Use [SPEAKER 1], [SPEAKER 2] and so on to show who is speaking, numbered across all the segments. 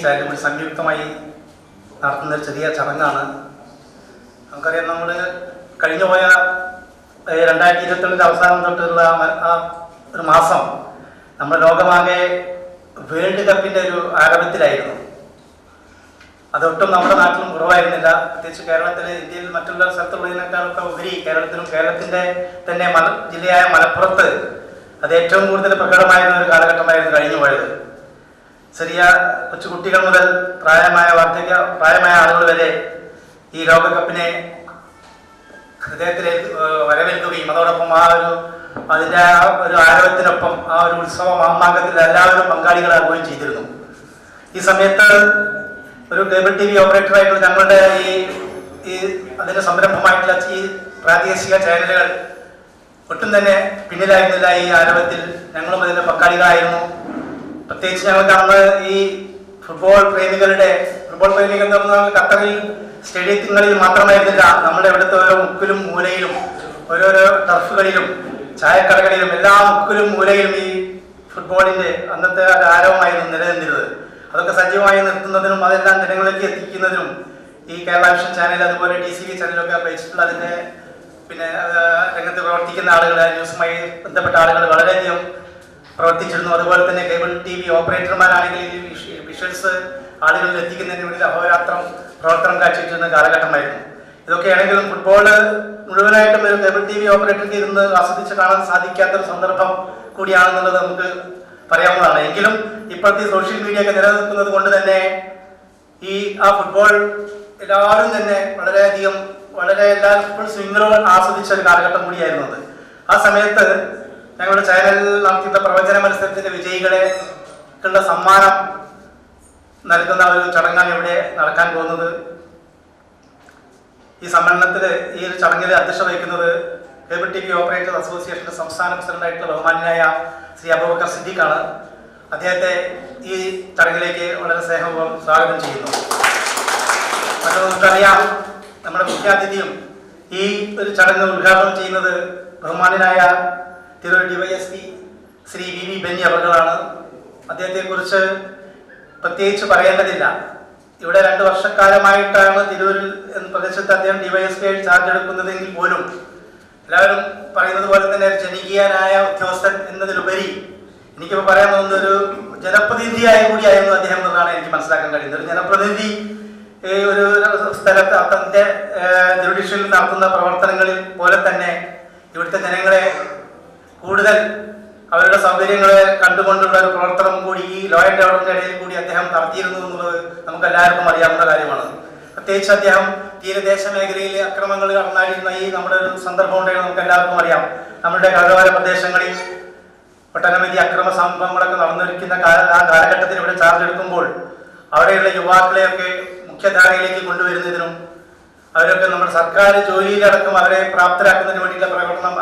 [SPEAKER 1] ചാനലും കൂടി സംയുക്തമായി നടത്തുന്ന ഒരു ചെറിയ ചടങ്ങാണ്. നമുക്കറിയാം നമ്മൾ കഴിഞ്ഞു പോയ രണ്ടായിരത്തി ഇരുപത്തിരണ്ടിന്റെ അവസാനം തൊട്ടുള്ള ആ ഒരു മാസം നമ്മുടെ ലോകമാകെ വേൾഡ് കപ്പിന്റെ ഒരു ആരംഭത്തിലായിരുന്നു. അതൊട്ടും നമ്മുടെ നാട്ടിലും കുറവായിരുന്നില്ല. പ്രത്യേകിച്ച് കേരളത്തിൽ ഇന്ത്യയിൽ മറ്റുള്ള സ്ഥലത്തുള്ളതിനേക്കാളൊക്കെ ഉപരി കേരളത്തിലും കേരളത്തിന്റെ തന്നെ മല ജില്ലയായ മലപ്പുറത്ത് അത് ഏറ്റവും കൂടുതൽ പ്രകടമായിരുന്ന ഒരു കാലഘട്ടമായിരുന്നു കഴിഞ്ഞു പോയത്. ചെറിയ കൊച്ചുകുട്ടികൾ മുതൽ പ്രായമായ വാർദ്ധക്യ പ്രായമായ ആളുകൾ വരെ ഈ ലോകകപ്പിനെ ഹൃദയത്തിലേക്ക് വരവേൽക്കുകയും അതോടൊപ്പം ആ ഒരു അതിന്റെ ആ ഒരു ആരവത്തിനൊപ്പം ആ ഒരു ഉത്സവ മാമാങ്കത്തിൽ എല്ലാവരും പങ്കാളികളാകുകയും ചെയ്തിരുന്നു. ഈ സമയത്ത് ഒരു കേബിൾ ടി വി ഓപ്പറേറ്ററായിട്ടുള്ള ഞങ്ങളുടെ ഈ ഈ അതിന്റെ സംരംഭമായിട്ടുള്ള ഈ പ്രാദേശിക ചാനലുകൾ ഒട്ടും തന്നെ പിന്നിലായിരുന്നില്ല ഈ ആരവത്തിൽ ഞങ്ങളും അതിന്റെ പങ്കാളികളായിരുന്നു. പ്രത്യേകിച്ച് ഞങ്ങൾക്ക് അന്ന് ഈ ഫുട്ബോൾ പ്രേമികളുടെ ഫുട്ബോൾ പ്രേമികൾ എന്ന് പറഞ്ഞാൽ ഖത്തറിൽ സ്റ്റേഡിയങ്ങളിൽ മാത്രമായിരുന്നില്ല. നമ്മുടെ ഇവിടുത്തെ ഓരോ മുക്കിലും മൂലയിലും ഓരോരോ ടർഫുകളിലും ചായക്കടകളിലും എല്ലാ മുക്കിലും മൂലയിലും ഈ ഫുട്ബോളിന്റെ അന്നത്തെ ഒരു ആരവമായിരുന്നു നിലനിന്നിരുന്നത്. അതൊക്കെ സജീവമായി നിർത്തുന്നതിനും അതെല്ലാം ജനങ്ങളിലേക്ക് എത്തിക്കുന്നതിനും ഈ കേരള വിഷൻ ചാനൽ അതുപോലെ ഡി സി വി ചാനലൊക്കെ അപേക്ഷിച്ചിട്ടുള്ള അതിന്റെ പിന്നെ രംഗത്ത് പ്രവർത്തിക്കുന്ന ആളുകൾ ന്യൂസുമായി ബന്ധപ്പെട്ട ആളുകൾ വളരെയധികം പ്രവർത്തിച്ചിരുന്നു. അതുപോലെ തന്നെ കേബിൾ ടി വി ഓപ്പറേറ്റർമാരാണെങ്കിൽ ഈ വിഷ- വിഷ്വൽസ് ആളുകളിൽ എത്തിക്കുന്നതിന് വേണ്ടി അഹോരാത്രം പ്രവർത്തനം കാഴ്ചവെച്ചിരുന്ന കാലഘട്ടമായിരുന്നു. ഇതൊക്കെയാണെങ്കിലും ഫുട്ബോൾ മുഴുവനായിട്ടും ഒരു കേബിൾ ടി വി ഓപ്പറേറ്റർക്ക് ഇരുന്ന് ആസ്വദിച്ച് കാണാൻ സാധിക്കാത്ത ഒരു സന്ദർഭം കൂടിയാണെന്നുള്ളത് നമുക്ക് പറയാവുന്നതാണ്. എങ്കിലും ഇപ്പോഴത്തെ സോഷ്യൽ മീഡിയ ഒക്കെ നിലനിൽക്കുന്നത് കൊണ്ട് തന്നെ ഈ ആ ഫുട്ബോൾ എല്ലാവരും തന്നെ വളരെയധികം വളരെ എല്ലാ ഫുൾ സ്വിംഗറുകൾ ആസ്വദിച്ച ഒരു കാലഘട്ടം കൂടിയായിരുന്നു അത്. ആ സമയത്ത് ഞങ്ങളുടെ ചാനൽ നടത്തിയ പ്രവചന മത്സരത്തിന്റെ വിജയികളെ ഉള്ള സമ്മാനം നൽകുന്ന ഒരു ചടങ്ങാണ് ഇവിടെ നടക്കാൻ പോകുന്നത്. ഈ സമ്മേളനത്തിൽ ഈ ഒരു ചടങ്ങിൽ അധ്യക്ഷത വഹിക്കുന്നത് കേബിൾ ടി വി ഓപ്പറേറ്റർ അസോസിയേഷന്റെ സംസ്ഥാന പ്രസിഡന്റായിട്ടുള്ള ബഹുമാനായ ശ്രീ അബൂബക്കർ സിദ്ദീഖാണ്. അദ്ദേഹത്തെ ഈ ചടങ്ങിലേക്ക് വളരെ സ്നേഹപൂർവം സ്വാഗതം ചെയ്യുന്നു. മറ്റൊന്ന് നമുക്കറിയാം നമ്മുടെ മുഖ്യാതിഥിയും ഈ ഒരു ചടങ്ങ് ഉദ്ഘാടനം ചെയ്യുന്നത് ബഹുമാനനായ Tirur DYSP Sri V V Benny അവർകളാണ്. അദ്ദേഹത്തെക്കുറിച്ച് പ്രത്യേകിച്ച് പറയേണ്ടതില്ല. ഇവിടെ രണ്ട് വർഷക്കാലമായിട്ടാണ് തിരൂരിൽ പ്രദേശത്ത് അദ്ദേഹം ഡിവൈഎസ്പി ആയി ചാർജ് എടുക്കുന്നതെങ്കിൽ പോലും എല്ലാവരും പറയുന്നത് പോലെ തന്നെ ജനകീയനായ ഉദ്യോഗസ്ഥൻ എന്നതിലുപരി എനിക്കിപ്പോൾ പറയാൻ തോന്നുന്ന ഒരു ജനപ്രതിനിധിയായി കൂടിയായിരുന്നു അദ്ദേഹം എന്നാണ് എനിക്ക് മനസ്സിലാക്കാൻ കഴിയുന്നത്. ഒരു ജനപ്രതിനിധി ഒരു സ്ഥലത്ത് തന്റെ ജുഡീഷ്യൽ നടത്തുന്ന പ്രവർത്തനങ്ങളിൽ പോലെ തന്നെ ഇവിടുത്തെ ജനങ്ങളെ കൂടുതൽ അവരുടെ സൗകര്യങ്ങളെ കണ്ടുകൊണ്ടുള്ള ഒരു പ്രവർത്തനം കൂടി ഈ ലോ ഓർഡറിന്റെ ഇടയിൽ കൂടി അദ്ദേഹം നടത്തിയിരുന്നു എന്നുള്ളത് നമുക്ക് എല്ലാവർക്കും അറിയാവുന്ന കാര്യമാണ്. പ്രത്യേകിച്ച് അദ്ദേഹം തീരദേശ മേഖലയിൽ അക്രമങ്ങൾ നടന്നായിരുന്ന ഈ നമ്മുടെ ഒരു സന്ദർഭം ഉണ്ടെങ്കിൽ നമുക്ക് എല്ലാവർക്കും അറിയാം. നമ്മുടെ കടലോര പ്രദേശങ്ങളിൽ ഒട്ടനവധി അക്രമ സംഭവങ്ങളൊക്കെ നടന്നിരിക്കുന്ന ആ കാലഘട്ടത്തിൽ ഇവിടെ ചാർജ് എടുക്കുമ്പോൾ അവിടെയുള്ള യുവാക്കളെയൊക്കെ മുഖ്യധാരയിലേക്ക് കൊണ്ടുവരുന്നതിനും അവരൊക്കെ നമ്മുടെ സർക്കാർ ജോലിയിലടക്കം അവരെ പ്രാപ്തരാക്കുന്നതിന് വേണ്ടിയിട്ടുള്ള പ്രകടനം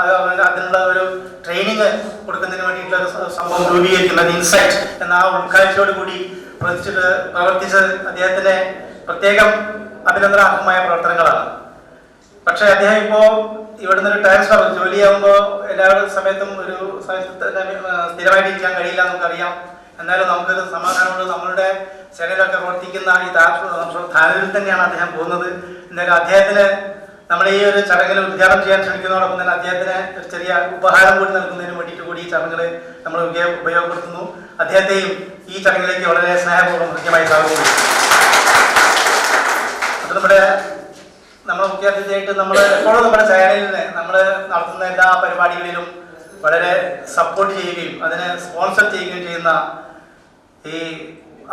[SPEAKER 1] അതിനുള്ള ഒരു ട്രെയിനിങ് കൊടുക്കുന്നതിന് വേണ്ടിയിട്ടുള്ള ഒരു സംഭവം രൂപീകരിക്കുന്നത് ഇൻസൈറ്റ് എന്ന ആ ഉൾക്കാഴ്ചയോട് കൂടി പ്രവർത്തിച്ചിട്ട് പ്രവർത്തിച്ച അദ്ദേഹത്തിന്റെ പ്രത്യേകം അഭിനന്ദനാർഹമായ പ്രവർത്തനങ്ങളാണ്. പക്ഷെ അദ്ദേഹം ഇപ്പോ ഇവിടുന്ന് ഒരു ട്രാൻസ്ഫർ ജോലിയാകുമ്പോൾ എല്ലാ സമയത്തും ഒരു സ്ഥിരമായിട്ട് ഇരിക്കാൻ കഴിയില്ല നമുക്കറിയാം. എന്നാലും നമുക്കൊരു സമാധാനമുണ്ട്. നമ്മളുടെ സെനയിലൊക്കെ പ്രവർത്തിക്കുന്ന ഈ ധാനയിൽ തന്നെയാണ് അദ്ദേഹം പോകുന്നത്. എന്നാലും അദ്ദേഹത്തിന് നമ്മൾ ഈ ഒരു ചടങ്ങിൽ ഉദ്ഘാടനം ചെയ്യാൻ ശ്രമിക്കുന്നതോടൊപ്പം തന്നെ അദ്ദേഹത്തിന് ഒരു ചെറിയ ഉപഹാരം കൂടി നൽകുന്നതിന് വേണ്ടിയിട്ട് കൂടി ഈ ചടങ്ങുകൾ നമ്മൾ ഉപയോഗ- ഉപയോഗപ്പെടുത്തുന്നു. അദ്ദേഹത്തെയും ഈ ചടങ്ങിലേക്ക് വളരെ സ്നേഹപൂർവം കൃത്യമായി സ്വാഗതം അത് നമ്മുടെ നമ്മുടെ മുഖ്യാതിഥിയായിട്ട് നമ്മൾ എപ്പോഴും നമ്മുടെ ചാനലിന് നമ്മൾ നടത്തുന്ന എല്ലാ പരിപാടികളിലും വളരെ സപ്പോർട്ട് ചെയ്യുകയും അതിനെ സ്പോൺസർ ചെയ്യുകയും ചെയ്യുന്ന ഈ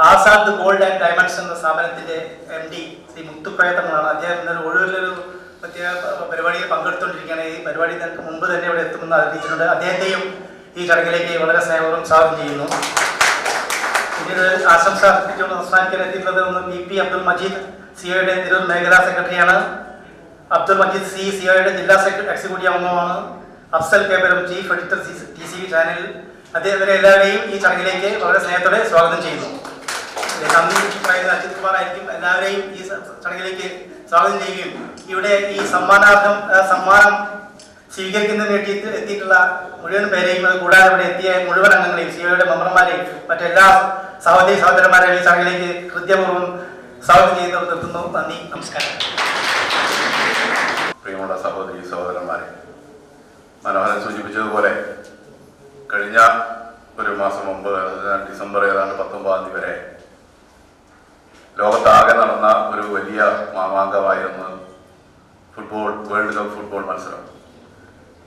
[SPEAKER 1] ആസാദ് ഗോൾഡ് ആൻഡ് ഡയമണ്ട്സ് എന്ന സ്ഥാപനത്തിന്റെ എം ഡി ശ്രീ മുത്തുക്കയത്തങ്ങളാണ് അദ്ദേഹം ഇന്നലെ ഒഴിവിലൊരു പ്രത്യേക പരിപാടിയിൽ പങ്കെടുത്തുകൊണ്ടിരിക്കുകയാണ്. ഈ പരിപാടി തന്നെ മുമ്പ് തന്നെ ഇവിടെ എത്തുമെന്ന് അറിയിച്ചിട്ടുണ്ട്. അദ്ദേഹത്തെയും ഈ ചടങ്ങിലേക്ക് വളരെ സ്നേഹപൂർവം സ്വാഗതം ചെയ്യുന്നു. പിന്നീട് ആശംസ അർപ്പിച്ചുകൊണ്ട് സംസ്ഥാനത്തിൽ എത്തിയിട്ടുള്ളത് ഒന്ന് പി പി അബ്ദുൽ മജീദ് സിഒയുടെ തിരൂർ മേഖലാ സെക്രട്ടറിയാണ്. അബ്ദുൽ മജീദ് സി സിഒയുടെ ജില്ലാ സെക്രട്ടറി എക്സിക്യൂട്ടീവ് അംഗമാണ് Afsal കേബറും chief editor T C V അദ്ദേഹത്തിനെ എല്ലാവരെയും ഈ ചടങ്ങിലേക്ക് വളരെ സ്നേഹത്തോടെ സ്വാഗതം ചെയ്യുന്നു. നന്ദി പറയുന്നത് അജിത് കുമാർ ആയിരിക്കും. എല്ലാവരെയും ഈ ചടങ്ങിലേക്ക് സ്വാഗതം ചെയ്യുകയും ഇവിടെ ഈ സമ്മാനാർത്ഥം സമ്മാനം സ്വീകരിക്കുന്നതിന് വേണ്ടി എത്തി- എത്തിയിട്ടുള്ള മുഴുവൻ പേരെയും അത് കൂടാതെ ഇവിടെ എത്തിയ മുഴുവൻ അംഗങ്ങളെയും സിഒയുടെ മെമ്പർമാരെയും മറ്റെല്ലാ സഹോദരി സഹോദരന്മാരെയും ഈ ചടങ്ങിലേക്ക് കൃത്യപൂർവം സ്വാഗതം ചെയ്യുന്നവർ നിർത്തുന്നു. നന്ദി. നമസ്കാരം.
[SPEAKER 2] പ്രിയമുള്ള സഹോദരി സഹോദരന്മാരെ മനോഹരൻ സൂചിപ്പിച്ചതുപോലെ കഴിഞ്ഞ ഒരു മാസം മുമ്പ് ഡിസംബർ ഏതാണ്ട് പത്തൊമ്പതാം തീയതി വരെ ലോകത്താകെ നടന്ന ഒരു വലിയ മാമാങ്കമായിരുന്നു ഫുട്ബോൾ വേൾഡ് കപ്പ് ഫുട്ബോൾ മത്സരം.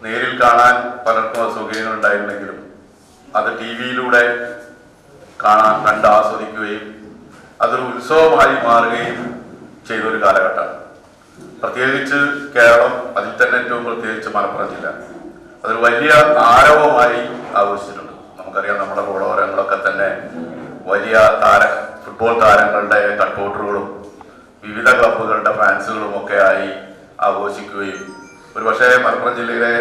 [SPEAKER 2] നേരിൽ കാണാൻ പലർക്കും അസുഖീനം ഉണ്ടായിരുന്നെങ്കിലും അത് ടി വിയിലൂടെ കാണാൻ കണ്ട് ആസ്വദിക്കുകയും അതൊരു ഉത്സവമായി മാറുകയും ചെയ്തൊരു കാലഘട്ടമാണ്. പ്രത്യേകിച്ച് കേരളം അതിൽ തന്നെ ഏറ്റവും പ്രത്യേകിച്ച് മലപ്പുറം ജില്ല. അതൊരു വലിയ ആരവമായി ആഘോഷിച്ചിട്ടുണ്ട് നമുക്കറിയാം നമ്മുടെ റോഡോരങ്ങളൊക്കെ തന്നെ വലിയ താര ഫുട്ബോൾ താരങ്ങളുടെ കട്ടൗട്ടറുകളും വിവിധ ക്ലബുകളുടെ ഫാൻസുകളും ഒക്കെ ആയി ആഘോഷിക്കുകയും ഒരു പക്ഷേ മലപ്പുറം ജില്ലയിലെ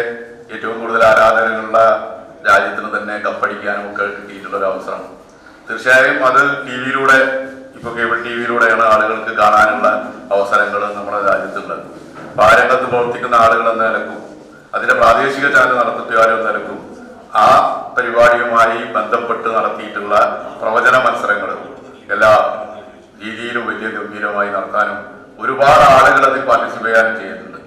[SPEAKER 2] ഏറ്റവും കൂടുതൽ ആരാധകരുള്ള രാജ്യത്തിന് തന്നെ കപ്പടിക്കാനും ഒക്കെ കിട്ടിയിട്ടുള്ള ഒരു അവസരമാണ് തീർച്ചയായും അത് ടി വിയിലൂടെ ഇപ്പൊ കേബിൾ ടി വിയിലൂടെയാണ് ആളുകൾക്ക് കാണാനുള്ള അവസരങ്ങൾ നമ്മുടെ രാജ്യത്തുള്ളത്. അപ്പൊ ആ രംഗത്ത് പ്രവർത്തിക്കുന്ന ആളുകൾ എന്ന നിലക്കും അതിന്റെ പ്രാദേശിക ചാനൽ നടത്തിയാലും എന്ന നിലക്കും ആ പരിപാടിയുമായി ബന്ധപ്പെട്ട് നടത്തിയിട്ടുള്ള പ്രവചന മത്സരങ്ങൾ എല്ലാ രീതിയിലും വലിയ ഗംഭീരമായി നടത്താനും ഒരുപാട് ആളുകൾ അതിൽ പാർട്ടിസിപ്പേറ്റ് ചെയ്യാനും ചെയ്യുന്നുണ്ട്.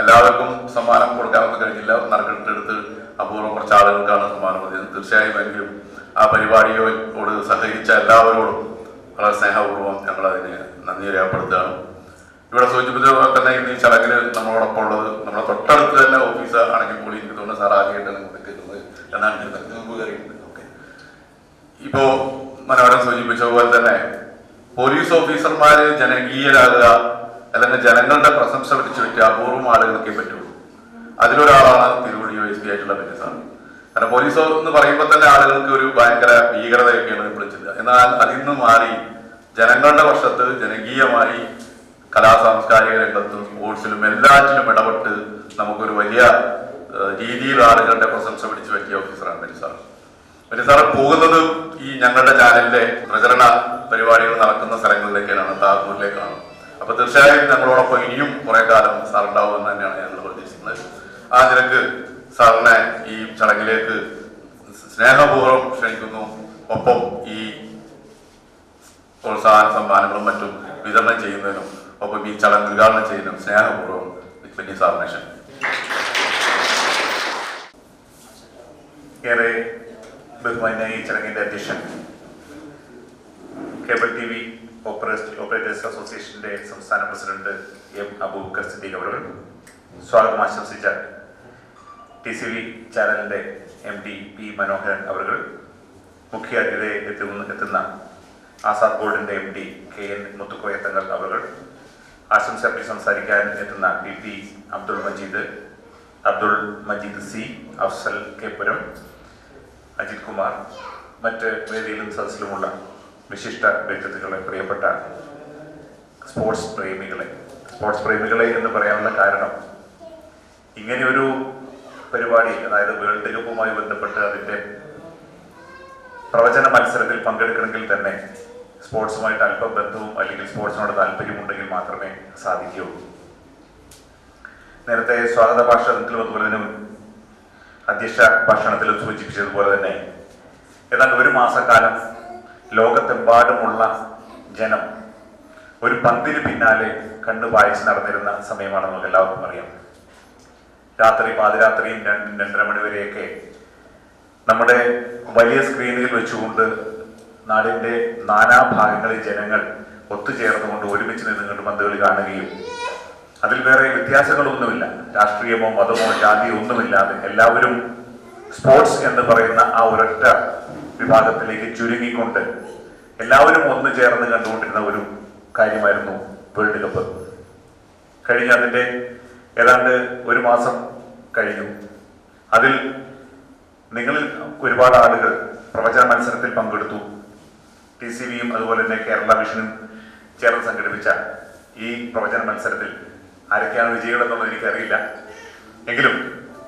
[SPEAKER 2] എല്ലാവർക്കും സമ്മാനം കൊടുക്കാനൊന്നും കഴിഞ്ഞില്ല. നറുക്കെടുത്തെടുത്ത് അപൂർവം കുറച്ച് ആളുകൾക്കാണ് സമ്മാനം കൊടുത്തത്. തീർച്ചയായും എങ്കിലും ആ പരിപാടിയോട് സഹകരിച്ച എല്ലാവരോടും വളരെ സ്നേഹപൂർവം ഞങ്ങൾ അതിനെ നന്ദി രേഖപ്പെടുത്തുകയാണ്. ഇവിടെ സൂചിപ്പിച്ചതുപോലെ തന്നെ ഇന്ന് ഈ ചടങ്ങിൽ നമ്മളോടൊപ്പം ഉള്ളത് നമ്മുടെ തൊട്ടടുത്ത് തന്നെ ആണെങ്കിൽ കൂടി എനിക്ക് തോന്നുന്നു സാർ ആദ്യമായിട്ടാണ് എന്നാണ് എനിക്ക് തോന്നുന്നത്. മുമ്പ് കയറിയിട്ടുണ്ട് ഓക്കെ. ഇപ്പോ മനോഹരൻ സൂചിപ്പിച്ച പോലെ തന്നെ പോലീസ് ഓഫീസർമാര് ജനകീയരാകുക അല്ലെങ്കിൽ ജനങ്ങളുടെ പ്രശംസ പിടിച്ചു പറ്റിയ അപൂർവം ആളുകൾക്കേ പറ്റുള്ളൂ. അതിലൊരാളാണ് തിരുവടി എസ് പി ആയിട്ടുള്ള പിന്നെ സാർ. കാരണം പോലീസ് എന്ന് പറയുമ്പോൾ തന്നെ ആളുകൾക്ക് ഒരു ഭയങ്കര ഭീകരതയൊക്കെയാണ് വിളിച്ചത്. എന്നാൽ അതിൽ നിന്ന് മാറി ജനങ്ങളുടെ വർഷത്ത് ജനകീയമായി കലാ സാംസ്കാരിക രംഗത്തും സ്പോർട്സിലും എല്ലാറ്റിലും ഇടപെട്ട് നമുക്കൊരു വലിയ രീതിയിൽ ആളുകളുടെ പ്രശംസ പിടിച്ചു പറ്റിയ ഓഫീസറാണ് ബെന്നി സാർ സാർ പോകുന്നത് ഈ ഞങ്ങളുടെ ചാനലിലെ പ്രചരണ പരിപാടികൾ നടക്കുന്ന സ്ഥലങ്ങളിലേക്കാണ് താകൂരിലേക്കാണ് അപ്പൊ തീർച്ചയായും ഞങ്ങളോടൊപ്പം ഇനിയും കുറെ കാലം സാർ ഉണ്ടാവുമെന്ന് തന്നെയാണ് ഞങ്ങൾ പ്രതീക്ഷിക്കുന്നത് ആ നിരക്ക് സാറിനെ ഈ ചടങ്ങിലേക്ക് സ്നേഹപൂർവം ക്ഷണിക്കുന്നു. ഒപ്പം ഈ പ്രോത്സാഹന സമ്മാനങ്ങളും മറ്റും വിതരണം ചെയ്യുന്നതിനും ഒപ്പം ഈ ചടങ്ങ് ഉദ്ഘാടനം ചെയ്യുന്ന സ്നേഹപൂർവം ബെന്നി സാറിനെ
[SPEAKER 3] ഏറെ ബഹുമാന്യ ഈ ചടങ്ങിന്റെ അധ്യക്ഷൻ കേബിൾ ടി വി ഓപ്പറേറ്റേഴ്സ് അസോസിയേഷന്റെ സംസ്ഥാന പ്രസിഡന്റ് എം അബൂബക്കർ സിദ്ദീഖ് അവർ സ്വാഗതം ആശംസിച്ച ടി സി വി ചാനലിന്റെ എം ഡി പി മനോഹരൻ അവർ മുഖ്യ അതിഥിയെ എത്തുന്ന എത്തുന്ന ആസാദ് ബോർഡിന്റെ M D K N Muthukoyathangal അവർ ആശംസ സംസാരിക്കാൻ എത്തുന്ന P P Abdul Majeed Abdul Majeed C Afsal K Puram Ajith Kumar മറ്റ് വേദിയിലും സദസ്സിലുമുള്ള വിശിഷ്ട വ്യക്തിത്വങ്ങളെ പ്രിയപ്പെട്ട സ്പോർട്സ് പ്രേമികളെ. സ്പോർട്സ് പ്രേമികളെ എന്ന് പറയാനുള്ള കാരണം ഇങ്ങനെ ഒരു പരിപാടി അതായത് വേൾഡ് കപ്പുമായി ബന്ധപ്പെട്ട് അതിന്റെ പ്രവചന മത്സരത്തിൽ പങ്കെടുക്കണമെങ്കിൽ തന്നെ സ്പോർട്സുമായിട്ട് അല്പം ബന്ധവും അല്ലെങ്കിൽ സ്പോർട്സിനോട് താല്പര്യമുണ്ടെങ്കിൽ മാത്രമേ സാധിക്കുകയുള്ളൂ. നേരത്തെ സ്വാഗത ഭാഷണത്തിലും അതുപോലെ തന്നെ അധ്യക്ഷ ഭാഷണത്തിലും സൂചിപ്പിച്ചതുപോലെ തന്നെ ഏതാണ്ട് ഒരു മാസക്കാലം ലോകത്തെമ്പാടുമുള്ള ജനം ഒരു പന്തിന് പിന്നാലെ കണ്ണു വായിച്ച് നടന്നിരുന്ന സമയമാണെന്ന് നമുക്ക് എല്ലാവർക്കും അറിയാം. രാത്രി പാതിരാത്രിയും രണ്ട് രണ്ടര മണി വരെയൊക്കെ നമ്മുടെ വലിയ സ്ക്രീനിൽ വെച്ചുകൊണ്ട് നാടിന്റെ നാനാഭാഗങ്ങളിൽ ജനങ്ങൾ ഒത്തുചേർന്നുകൊണ്ട് ഒരുമിച്ച് നിന്നുകൊണ്ട് പന്തുകളി കാണുകയും അതിൽ വേറെ വ്യത്യാസങ്ങളൊന്നുമില്ല. രാഷ്ട്രീയമോ മതമോ ജാതിയോ ഒന്നുമില്ലാതെ എല്ലാവരും സ്പോർട്സ് എന്ന് പറയുന്ന ആ ഒരൊറ്റ വിഭാഗത്തിലേക്ക് ചുരുങ്ങിക്കൊണ്ട് എല്ലാവരും ഒന്നു ചേർന്ന് കണ്ടുകൊണ്ടിരുന്ന ഒരു കാര്യമായിരുന്നു വേൾഡ് കപ്പ് കഴിഞ്ഞ അതിന്റെ ഏതാണ്ട് ഒരു മാസം കഴിഞ്ഞു. അതിൽ നിങ്ങളിൽ ഒരുപാട് ആളുകൾ പ്രവചന മത്സരത്തിൽ പങ്കെടുത്തു. ടി സി ബിയും അതുപോലെ തന്നെ കേരള വിഷനും ചേർന്ന് സംഘടിപ്പിച്ച ഈ പ്രവചന മത്സരത്തിൽ ആരൊക്കെയാണ് വിജയികൾ എന്നുള്ളത് എനിക്കറിയില്ല. എങ്കിലും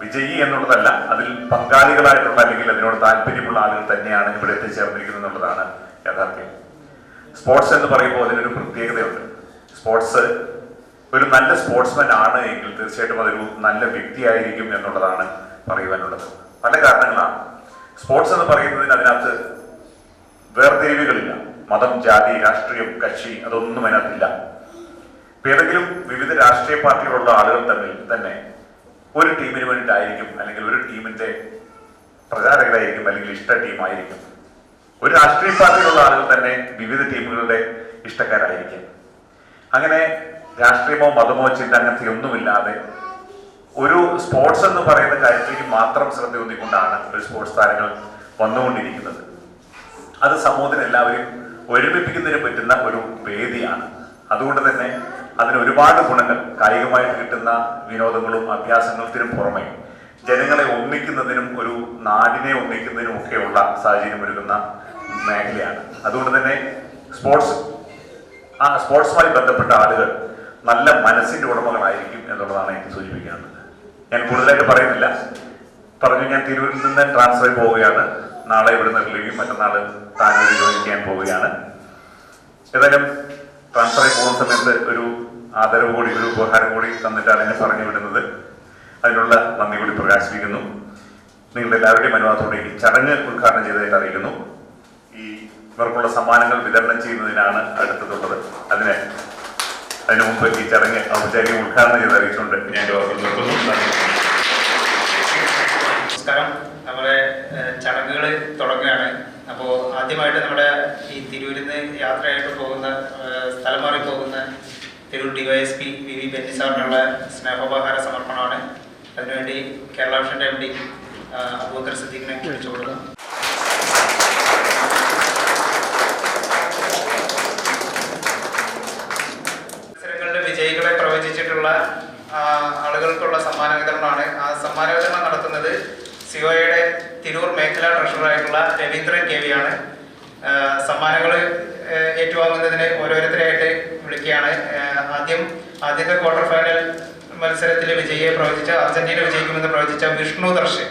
[SPEAKER 3] വിജയി എന്നുള്ളതല്ല അതിൽ പങ്കാളികളായിട്ടുള്ള അല്ലെങ്കിൽ അതിനോട് താല്പര്യമുള്ള ആളുകൾ തന്നെയാണ് ഇവിടെ എത്തിച്ചേർന്നിരിക്കുന്നത് എന്നുള്ളതാണ് യാഥാർത്ഥ്യം. സ്പോർട്സ് എന്ന് പറയുമ്പോൾ അതിനൊരു പ്രത്യേകതയുണ്ട്. സ്പോർട്സ് ഒരു നല്ല സ്പോർട്സ്മാൻ ആണ് എങ്കിൽ തീർച്ചയായിട്ടും അതൊരു നല്ല വ്യക്തിയായിരിക്കും എന്നുള്ളതാണ് പറയുവാനുള്ളത്. പല കാരണങ്ങളാണ്. സ്പോർട്സ് എന്ന് പറയുന്നതിന് അതിനകത്ത് വേർതിരിവുകളില്ല മതം ജാതി രാഷ്ട്രീയം കക്ഷി അതൊന്നും അതിനകത്തില്ല. ഇപ്പൊ ഏതെങ്കിലും വിവിധ രാഷ്ട്രീയ പാർട്ടികളുള്ള ആളുകൾ തമ്മിൽ തന്നെ ഒരു ടീമിന് വേണ്ടിയിട്ടായിരിക്കും അല്ലെങ്കിൽ ഒരു ടീമിന്റെ പ്രചാരകരായിരിക്കും അല്ലെങ്കിൽ ഇഷ്ട ടീമായിരിക്കും. ഒരു രാഷ്ട്രീയ പാർട്ടിയിലുള്ള ആളുകൾ തന്നെ വിവിധ ടീമുകളുടെ ഇഷ്ടക്കാരായിരിക്കും. അങ്ങനെ രാഷ്ട്രീയമോ മതമോ ചിന്ത അങ്ങനത്തെ ഒന്നുമില്ലാതെ ഒരു സ്പോർട്സ് എന്ന് പറയുന്ന കാര്യത്തിലേക്ക് മാത്രം ശ്രദ്ധ ഊന്നിക്കൊണ്ടാണ് ഒരു സ്പോർട്സ് താരങ്ങൾ വന്നുകൊണ്ടിരിക്കുന്നത്. അത് സമൂഹത്തിന് എല്ലാവരെയും ഒരുമിപ്പിക്കുന്നതിന് പറ്റുന്ന ഒരു വേദിയാണ്. അതുകൊണ്ട് തന്നെ അതിന് ഒരുപാട് ഗുണങ്ങൾ കായികമായിട്ട് കിട്ടുന്ന വിനോദങ്ങളും അഭ്യാസങ്ങൾക്കും പുറമെ ജനങ്ങളെ ഒന്നിക്കുന്നതിനും ഒരു നാടിനെ ഒന്നിക്കുന്നതിനും ഒക്കെയുള്ള സാഹചര്യം ഒരുക്കുന്ന മേഖലയാണ്. അതുകൊണ്ട് തന്നെ സ്പോർട്സ് ആ സ്പോർട്സുമായി ബന്ധപ്പെട്ട ആളുകൾ നല്ല മനസ്സിന്റെ ഉടമകളായിരിക്കും എന്നുള്ളതാണ് എനിക്ക് സൂചിപ്പിക്കുന്നത് ഞാൻ കൂടുതലായിട്ട് പറയുന്നില്ല. പറഞ്ഞു ഞാൻ തിരൂരിൽ നിന്ന് ട്രാൻസ്ഫർ പോവുകയാണ്. നാളെ ഇവിടെ നിർത്തുകയും മറ്റന്നാൾ താനൂരിൽ ജോയിൻ ചെയ്യാൻ പോവുകയാണ്. ഏതായാലും ട്രാൻസ്ഫറിൽ പോകുന്ന സമയത്ത് ഒരു ആദരവ് കൂടി ഒരു ഉപഹാരം കൂടി തന്നിട്ടാണ് എന്നെ പറഞ്ഞു വിടുന്നത്. അതിനുള്ള നന്ദി കൂടി പ്രകാശിപ്പിക്കുന്നു. നിങ്ങളുടെ എല്ലാവരുടെയും അനുവാദത്തോടെ ഈ ചടങ്ങ് ഉദ്ഘാടനം ചെയ്തതായിട്ട് അറിയിക്കുന്നു. ഈ ഇവർക്കുള്ള സമ്മാനങ്ങൾ വിതരണം ചെയ്യുന്നതിനാണ് അടുത്തതുള്ളത്. അതിന് അതിനു മുമ്പ് ഈ ചടങ്ങ് ഔപചാരിക ഉദ്ഘാടനം ചെയ്ത് അറിയിച്ചുകൊണ്ട് ഞാൻ നിർത്തുന്നു.
[SPEAKER 4] നമസ്കാരം. ചടങ്ങുകൾ തുടങ്ങുകയാണ്. അപ്പോൾ ആദ്യമായിട്ട് നമ്മുടെ ഈ തിരൂരിൽ നിന്ന് യാത്രയായിട്ട് പോകുന്ന സ്ഥലം മാറി പോകുന്ന Tirur DYS P V V Benny സാറിനുള്ള സ്നേഹോപഹാര സമർപ്പണമാണ്. അതിനുവേണ്ടി കേരള വിഷന്റെ എം ഡി അബൂക്കർ സിദ്ദീഖിനെ ക്ഷണിച്ചു പ്രവചിച്ചിട്ടുള്ള ആളുകൾക്കുള്ള സമ്മാന വിതരണമാണ് ആ സമ്മാന വിതരണം നടത്തുന്നത് സിഒയുടെ തിരൂർ മേഖലാ ട്രഷററായിട്ടുള്ള രവീന്ദ്രൻ കെ വി ആണ്. സമ്മാനങ്ങൾ ഏറ്റുവാങ്ങുന്നതിന് ഓരോരുത്തരെയായിട്ട് വിളിക്കുകയാണ്. ആദ്യം ആദ്യത്തെ ക്വാർട്ടർ ഫൈനൽ മത്സരത്തിൽ വിജയിയെ പ്രവചിച്ച അർജന്റീന വിജയിക്കുമെന്ന് പ്രവചിച്ച വിഷ്ണു ദർശൻ.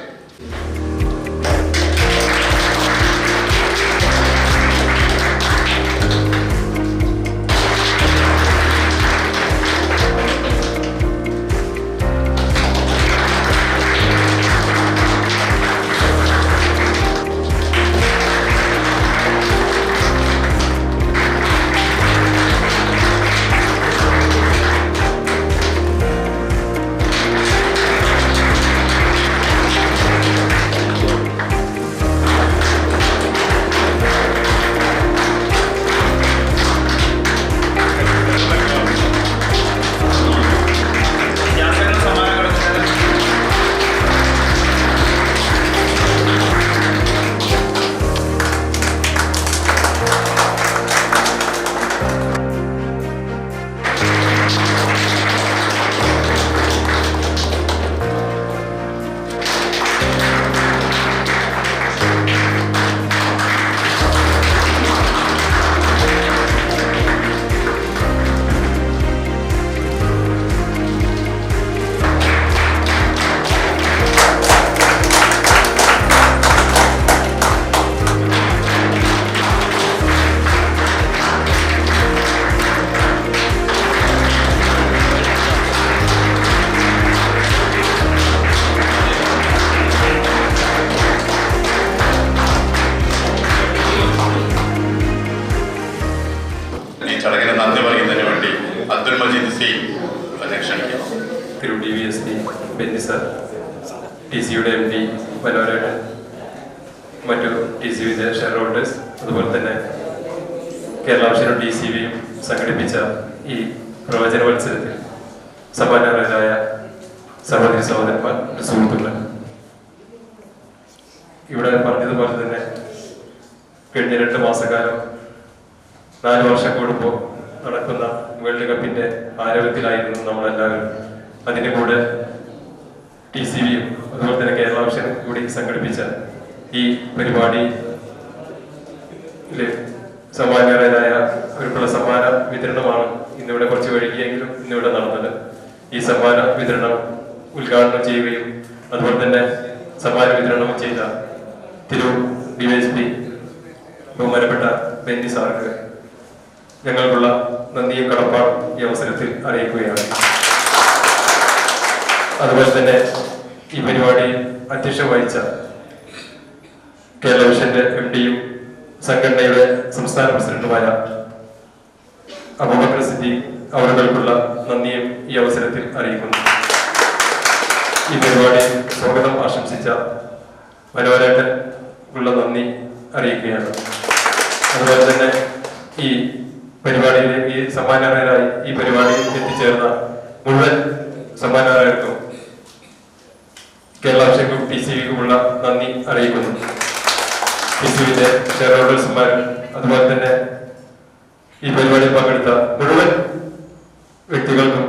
[SPEAKER 5] കേരളാവശ്യം ഡി സി ബിയും സംഘടിപ്പിച്ച ഈ പ്രവചന മത്സരത്തിൽ സമ്മാനർഹരായ സഹോദരി സഹോദരന്മാർ സുഹൃത്തുക്കൾ ഇവിടെ പറഞ്ഞതുപോലെ തന്നെ കഴിഞ്ഞ രണ്ട് മാസക്കാലം നാല് വർഷം കൂടുമ്പോൾ നടക്കുന്ന വേൾഡ് കപ്പിന്റെ ആരോഗ്യത്തിലായിരുന്നു നമ്മളെല്ലാവരും. അതിന്റെ കൂടെ ടി സി ബിയും അതുപോലെ തന്നെ കേരള കൂടി സംഘടിപ്പിച്ച ഈ പരിപാടി സമ്മാനകരായ അവർക്കുള്ള സമ്മാന വിതരണമാണ് ഇന്നിവിടെ കുറച്ച് വൈകിയെങ്കിലും ഇന്നിവിടെ നടന്നത്. ഈ സമ്മാന വിതരണം ഉദ്ഘാടനം ചെയ്യുകയും അതുപോലെ തന്നെ സമ്മാന വിതരണം ചെയ്ത തിരൂർ ഡിവൈഎസ്പി ബഹുമാനപ്പെട്ട ബെന്നി സാർക്ക് ഞങ്ങൾക്കുള്ള നന്ദിയും കടപ്പാടും ഈ അവസരത്തിൽ അറിയിക്കുകയാണ്. അതുപോലെ തന്നെ ഈ പരിപാടിയിൽ അധ്യക്ഷം വഹിച്ച കേരള വിഷന്റെ എം ഡിയും സംഘടനയുടെ സംസ്ഥാന പ്രസിഡന്റുമായ അബൂബക്കർ സിദ്ദി അവരുകൾക്കുള്ള നന്ദിയും ഈ അവസരത്തിൽ അറിയിക്കുന്നു. ഈ പരിപാടി സ്വാഗതം ആശംസിച്ച മനോഹരേട്ടനുള്ള നന്ദി അറിയിക്കുകയാണ്. അതുപോലെ തന്നെ ഈ പരിപാടിയിലെ ഈ സമ്മാനർഹരായി ഈ പരിപാടിയിൽ എത്തിച്ചേർന്ന മുഴുവൻ സമ്മാനർഹർക്കും കേരള ക്ഷേമം ടി സി വിക്കുമുള്ള നന്ദി അറിയിക്കുന്നു. ടി സി വിന്റെ ഷെയർ ഹോൾഡേഴ്സുമാരും അതുപോലെ തന്നെ ഈ പരിപാടിയിൽ പങ്കെടുത്ത മുഴുവൻ വ്യക്തികൾക്കും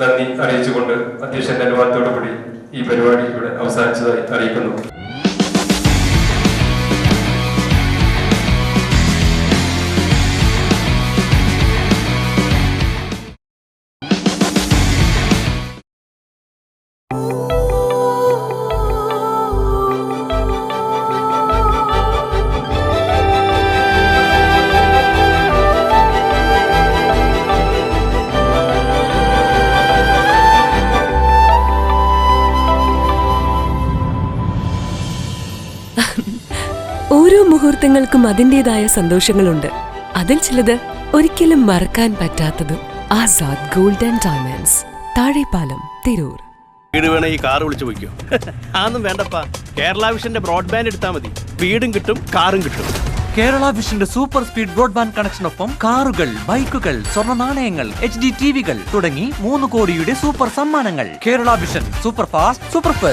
[SPEAKER 5] നന്ദി അറിയിച്ചുകൊണ്ട് അധ്യക്ഷന്റെ അനുവാദത്തോടു കൂടി ഈ പരിപാടി ഇവിടെ അവസാനിച്ചതായി അറിയിക്കുന്നു.
[SPEAKER 6] ഓരോ മുഹൂർത്തങ്ങൾക്കും അതിന്റെതായ സന്തോഷങ്ങളുണ്ട്. അതിൽ ചിലത് ഒരിക്കലും മറക്കാൻ പറ്റാത്തതും Azad golden and diamonds. Thazhepalam Tirur.
[SPEAKER 7] വീട് വേണേ ഈ കാറ് വിളിച്ചു പോയിക്കോ. അതൊന്നും വേണ്ടപ്പാ. കേരള വിഷന്റെ ബ്രോഡ്ബാൻഡ് എടുത്താൽ മതി. വീടും കിട്ടും കാറും കിട്ടും.
[SPEAKER 8] കേരള വിഷന്റെ സൂപ്പർ സ്പീഡ് ബ്രോഡ്ബാൻഡ് കണക്ഷനൊപ്പം കാറുകൾ ബൈക്കുകൾ സ്വർണ നാണയങ്ങൾ എച്ച് ഡി ടിവികൾ തുടങ്ങി മൂന്ന് കോടിയുടെ സൂപ്പർ സമ്മാനങ്ങൾ. Kerala vision super fast super first